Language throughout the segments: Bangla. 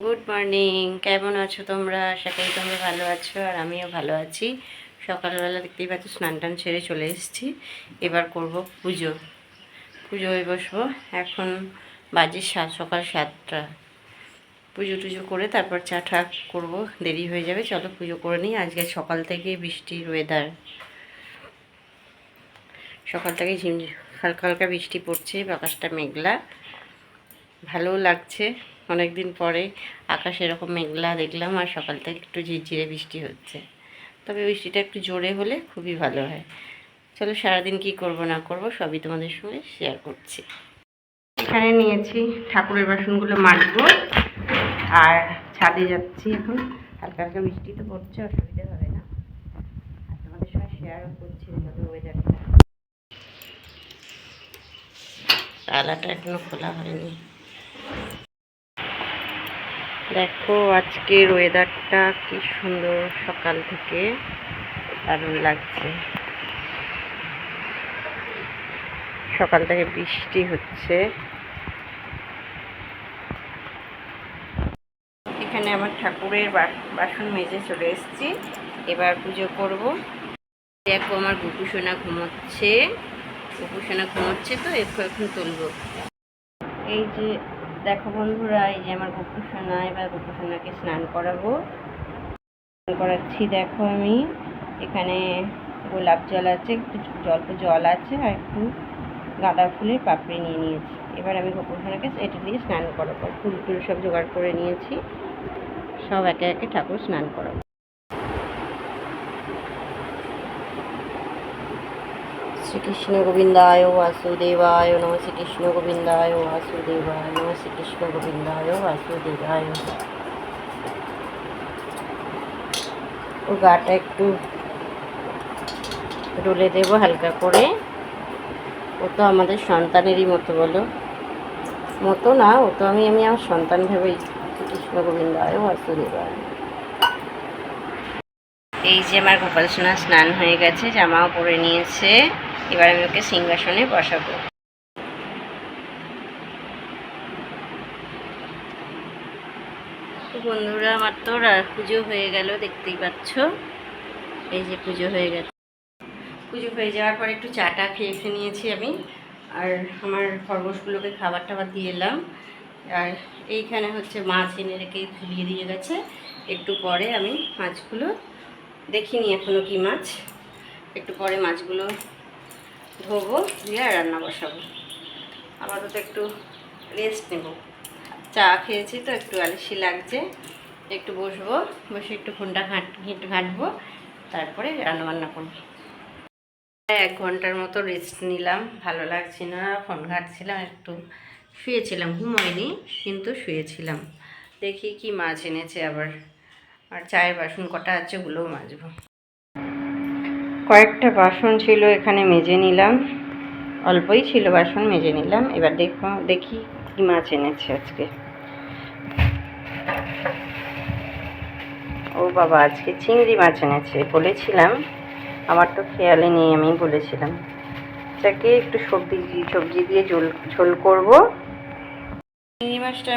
গুড মর্নিং কেমন আছো তোমরা? আশা করি তোমরা ভালো আছো আর আমিও ভালো আছি। সকালবেলা দেখতেই পাচ্ছ স্নান টান ছেড়ে চলে এসেছি। এবার করব পুজো। পুজোয় বসবো। এখন বাজে সাত সকাল সাতটা। পুজো টুজো করে তারপর চা ঠা করব। দেরি হয়ে যাবে, চলো পুজো করে নিই। আজকে সকাল থেকে বৃষ্টির ওয়েদার সকাল থেকে ঝিম হালকা হালকা বৃষ্টি পড়ছে আকাশটা মেঘলা। ভালোও লাগছে। অনেক দিন পরে আকাশ এরকম মেঘলা দেখলাম আর সকাল থেকে একটু ঝিরঝিরে বৃষ্টি হচ্ছে। তবে বৃষ্টিটা একটু জোরে হলে খুবই ভালো হয়। চলো সারাদিন কি করব না করব সবই তোমাদের সঙ্গে শেয়ার করছি। এখানে নিয়েছি ঠাকুরের বাসনগুলো মাজবো আর ছাদে যাচ্ছি এখন। হালকা হালকা বৃষ্টি তো পড়ছে, অসুবিধা হবে না। আর তোমাদের সঙ্গে শেয়ারও করছি আমাদের ওয়েদারটা তালাটা এখনও খোলা হয়নি। দেখো আজকের ওয়েদারটা কি সুন্দর সকাল থেকে। দারুণ লাগছে। সকাল থেকে বৃষ্টি হচ্ছে। এখানে আমার ঠাকুরের বাসন মেজে চলে এসেছি। এবার পুজো করব। দেখো আমার গুপুসোনা ঘুমোচ্ছে। গুপুসোনা ঘুমোচ্ছে তো, একটু এখন তুলবো। এই যে দেখো বন্ধুরা, এই যে আমার গোপুসোনা এবার গোপুসোনাকে স্নান করাবো। স্নান করাচ্ছি দেখো আমি। এখানে গোলাপ জল আছে, একটু অল্প জল আছে আর একটু গাঁদা ফুলের পাপড়ি নিয়ে নিয়েছি। এবার আমি গোপুসোনাকে এটা দিয়ে স্নান করাবো। ফুল টুল সব জোগাড় করে নিয়েছি। সব একে একে ঠাকুর স্নান করাবো। শ্রীকৃষ্ণ গোবিন্দায় বাসুদেবায় নম শ্রীকৃষ্ণ গোবিন্দায় বাসুদেবায় নম শ্রীকৃষ্ণ গোবিন্দায় বাসুদেবায় ও গাটা একটু ডলে দেবো হালকা করে ও তো আমাদের সন্তানেরই মতো বলো মতো না ও তো আমি আমি আমার সন্তান ভেবেই শ্রীকৃষ্ণ গোবিন্দায় বাসুদেবায় এই যে আমার গোপাল সোনা স্নান হয়ে গেছে, জামাও পরে নিয়েছে। এবার আমি ওকে সিংহাসনে বসাবো। বন্ধুরা, আমার তো পুজো হয়ে গেল, দেখতেই পাচ্ছ। এই যে পুজো হয়ে গেছে। পুজো হয়ে যাওয়ার পর একটু চাটা খেয়ে খেয়ে নিয়েছি আমি। আর আমার খরগোশগুলোকে খাবার টাবার দিয়ে এলাম। আর এইখানে হচ্ছে মাছ এনে রেখে ঝুলিয়ে দিয়ে গেছে। একটু পরে আমি মাছগুলো দেখিনি এখনও কি মাছ। একটু পরে মাছগুলো ধোবো, দিয়ে রান্না বসাবো। আপাতত একটু রেস্ট নেব। চা খেয়েছি তো, একটু আলসি লাগছে। একটু বসবো, বসে একটু ফোনটা ঘাঁট, ঘেঁট ঘাঁটবো, তারপরে রান্না বান্না করব এক ঘণ্টার মতো রেস্ট নিলাম, ভালো লাগছে না, ফোন ঘাঁটছিলাম, একটু শুয়েছিলাম, ঘুমোয়নি, কিন্তু শুয়েছিলাম। দেখি কি মাছ এনেছে আবার। আর চায়ের বাসন কটা আছে ওগুলোও মাজবো। কয়েকটা বাসন ছিল, এখানে মেজে নিলাম। অল্পই ছিল বাসন, মেজে নিলাম। এবার দেখো, দেখি কি মাছ এনেছে আজকে। ও বাবা, আজকে চিংড়ি মাছ এনেছে, বলেছিলাম। আমার তো খেয়ালে নেই আমি বলেছিলাম। এটাকে একটু সবজি সবজি দিয়ে ঝোল ঝোল করব। চিংড়ি মাছটা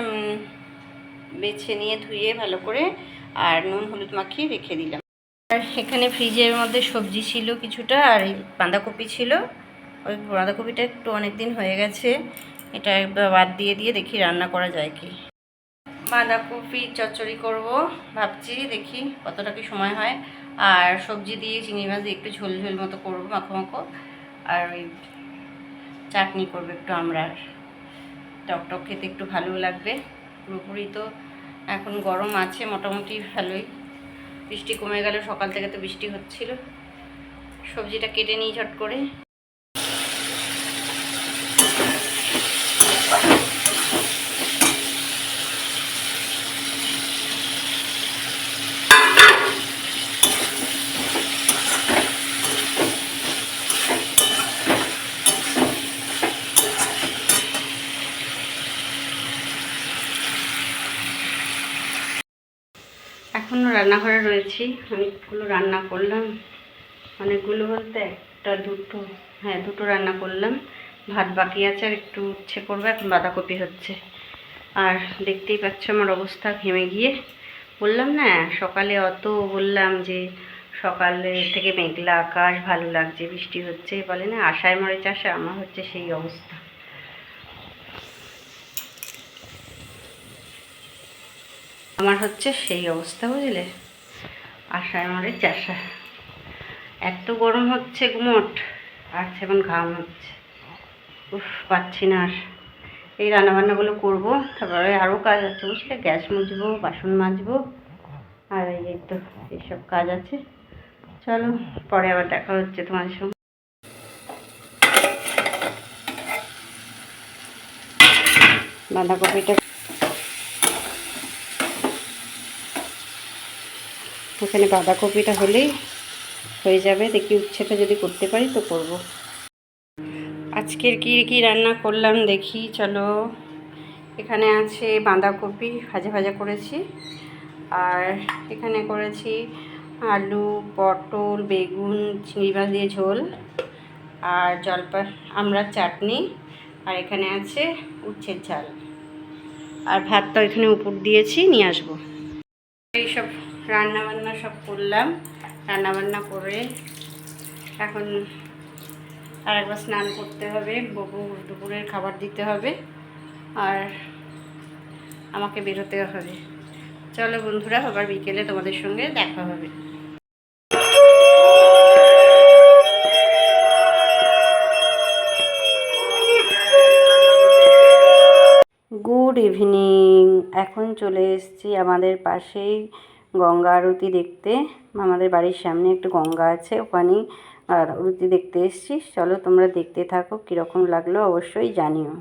বেছে নিয়ে ধুয়ে ভালো করে আর নুন হলুদ মাখিয়ে রেখে দিলাম। এখানে ফ্রিজের মধ্যে সবজি ছিল কিছুটা আর এই বাঁধাকপি ছিল। ওই বাঁধাকপিটা একটু অনেক দিন হয়ে গেছে। এটা একবার বাদ দিয়ে দিয়ে দেখি রান্না করা যায় কি। বাঁধাকপি চচ্চড়ি করব, ভাবছি দেখি কতটা কি সময় হয়। আর সবজি দিয়ে চিংড়ি মাছ দিয়ে একটু ঝোল ঝোল মতো করব, মাখো মাখো। আর ওই চাটনি করব একটু আমরা টক টক খেতে একটু ভালো লাগবে। পুরোপুরি তো এখন গরম আছে, মোটামুটি ভালোই। বৃষ্টি কমে গেল সকাল থেকে তো বৃষ্টি হচ্ছিল। সবজিটা কেটে নিই ঝট করে। এখনও রান্নাঘরে রয়েছি। অনেকগুলো রান্না করলাম। অনেকগুলো বলতে একটা দুটো হ্যাঁ দুটো রান্না করলাম। ভাত বাকি আছে আর একটু উচ্ছে করব, এখন বাঁধাকপি হচ্ছে। আর দেখতেই পাচ্ছ আমার অবস্থা, ঘেমে গিয়ে। বললাম না, সকালে অত বললাম যে সকালে থেকে মেঘলা আকাশ, ভালো লাগছে, বৃষ্টি হচ্ছে। বলে না আশায় মরে চাষা আমার হচ্ছে সেই অবস্থা। আমার হচ্ছে সেই অবস্থা, বুঝলে? আশায় মরে চাষা। এত গরম হচ্ছে গুমট আর সেমন ঘাম হচ্ছে। উফ, পাচ্ছি না আর। এই রান্নাবান্নাগুলো করব, তারপরে আরও কাজ আছে, বুঝলে? গ্যাস মুছবো, বাসন মাজবো, আর এই তো, এইসব কাজ আছে। চলো, পরে আবার দেখা হচ্ছে তোমার সঙ্গে। বাঁধাকপিটা এখানে বাঁধাকপিটা হলেই হয়ে যাবে। দেখি উচ্ছেটা যদি করতে পারি তো করব। আজকের কী কী রান্না করলাম দেখি, চলো। এখানে আছে বাঁধাকপি ভাজা ভাজা করেছি। আর এখানে করেছি আলু, পটল, বেগুন, চিংড়ি মাছ দিয়ে ঝোল আর জলপা আমড়ার চাটনি। আর এখানে আছে উচ্ছের ঝাল। আর ভাতটা এখানে উপর দিয়েছি, নিয়ে আসব। এইসব। রান্না বান্না সব করলাম। রান্না বান্না করে এখন আর একবার স্নান করতে হবে। ববু দুপুরের খাবার দিতে হবে আর আমাকে বেরোতে হবে। চলো বন্ধুরা, আবার বিকেলে তোমাদের সঙ্গে দেখা হবে। গুড ইভিনিং এখন চলে এসেছি আমাদের পাশেই। গঙ্গা আরতি দেখতে। আমাদের বাড়ির সামনে একটু গঙ্গা আছে, ওখানেই আরতি দেখতে এসেছি। চলো তোমরা দেখতে থাকো, কীরকম লাগল অবশ্যই জানিও।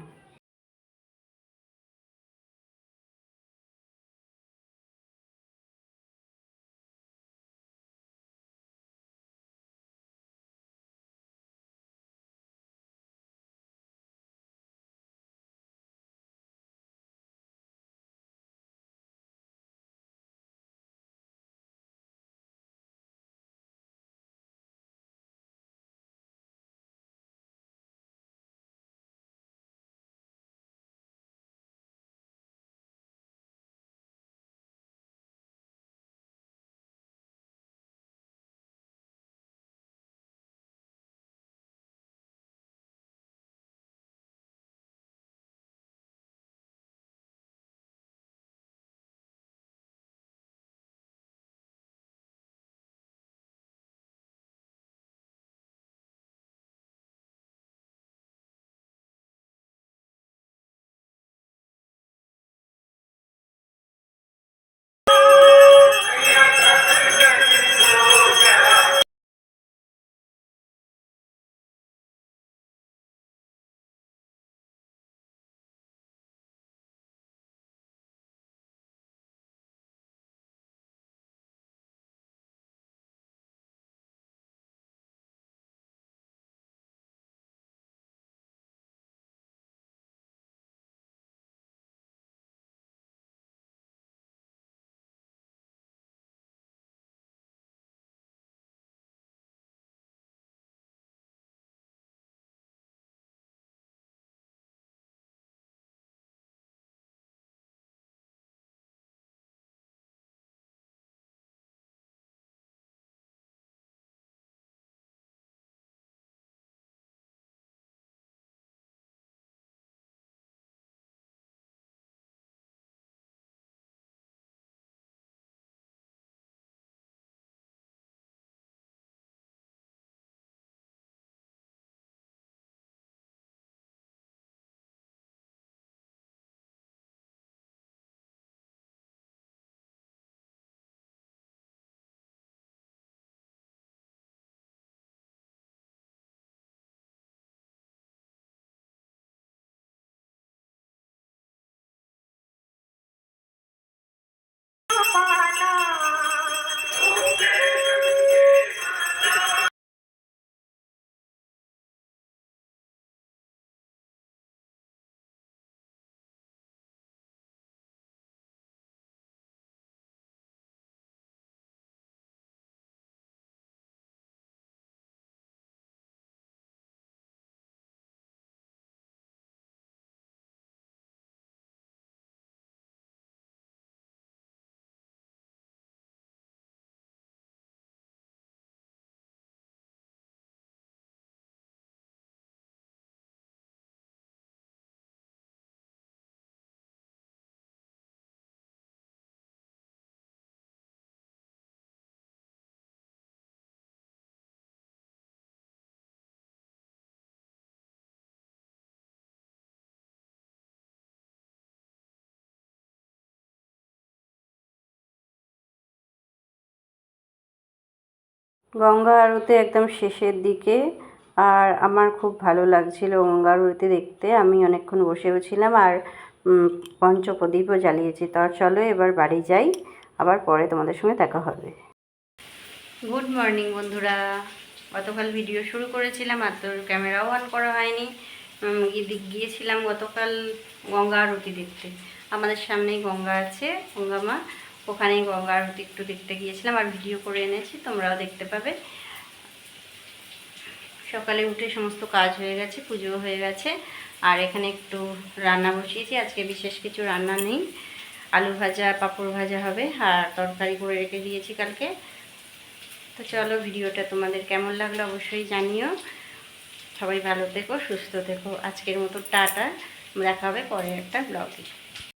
গঙ্গা আরতি একদম শেষের দিকে। আর আমার খুব ভালো লাগছিল গঙ্গা আরতি দেখতে। আমি অনেকক্ষণ বসেও ছিলাম আর পঞ্চপ্রদীপও জ্বালিয়েছি। তো চলো এবার বাড়ি যাই। আবার পরে তোমাদের সঙ্গে দেখা হবে। গুড মর্নিং বন্ধুরা। গতকাল ভিডিও শুরু করেছিলাম, আর তোর ক্যামেরাও অন করা হয়নি। গিয়েছিলাম গতকাল গঙ্গা আরতি দেখতে। আমাদের সামনেই গঙ্গা আছে, গঙ্গা মা। ওখানেই গঙ্গা আরতি একটু দেখতে গিয়েছিলাম আর ভিডিও করে এনেছি, তোমরাও দেখতে পাবে। সকালে উঠে সমস্ত কাজ হয়ে গেছে পুজো হয়ে গেছে। আর এখানে একটু রান্না বসিয়েছি, আজকে বিশেষ কিছু রান্না নেই। আলু ভাজা, পাঁপড় ভাজা হবে, আর তরকারি করে রেখে দিয়েছি কালকে। তো চলো ভিডিওটা তোমাদের কেমন লাগল অবশ্যই জানিও। সবাই ভালো থেকো, সুস্থ থেকো। আজকের মতো টাটা। দেখা হবে পরে একটা ব্লগে